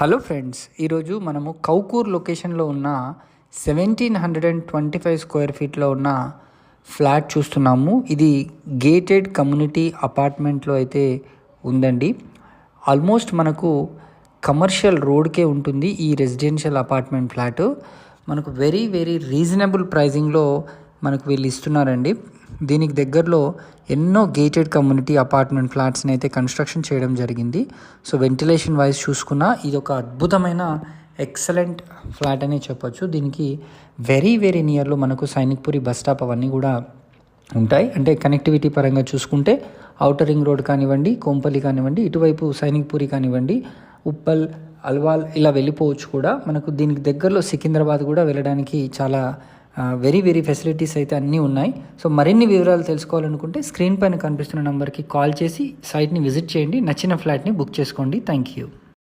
Hello friends ఈరోజు మనము కౌకూర్ లొకేషన్లో ఉన్న seventeen hundred and twenty five square ఫీట్లో ఉన్న ఫ్లాట్ చూస్తున్నాము. ఇది గేటెడ్ కమ్యూనిటీ అపార్ట్మెంట్లో అయితే ఉందండి. ఆల్మోస్ట్ మనకు కమర్షియల్ రోడ్కే ఉంటుంది ఈ రెసిడెన్షియల్ అపార్ట్మెంట్ ఫ్లాట్ మనకు వెరీ వెరీ రీజనబుల్ ప్రైజింగ్లో మనకు వీళ్ళు ఇస్తున్నారండి. దీనికి దగ్గరలో ఎన్నో గేటెడ్ కమ్యూనిటీ అపార్ట్మెంట్ ఫ్లాట్స్ని అయితే కన్స్ట్రక్షన్ చేయడం జరిగింది. సో వెంటిలేషన్ వైజ్ చూసుకున్నా ఇది ఒక అద్భుతమైన ఎక్సలెంట్ ఫ్లాట్ అనే చెప్పొచ్చు. దీనికి వెరీ వెరీ నియర్లో మనకు సైనిక్పురి బస్ స్టాప్ అవన్నీ కూడా ఉంటాయి. అంటే కనెక్టివిటీ పరంగా చూసుకుంటే ఔటర్ రింగ్ రోడ్ కానివ్వండి కోంపల్లి కానివ్వండి ఇటువైపు సైనిక్పురి కానివ్వండి ఉప్పల్ అల్వాల్ ఇలా వెళ్ళిపోవచ్చు కూడా. మనకు దీనికి దగ్గరలో సికింద్రాబాద్ కూడా వెళ్ళడానికి చాలా వెరీ వెరీ ఫెసిలిటీస్ అయితే అన్నీ ఉన్నాయి. సో మరిన్ని వివరాలు తెలుసుకోవాలనుకుంటే స్క్రీన్ పైన కనిపిస్తున్న నెంబర్కి కాల్ చేసి సైట్ని విజిట్ చేయండి. నచ్చిన ఫ్లాట్ని బుక్ చేసుకోండి. Thank you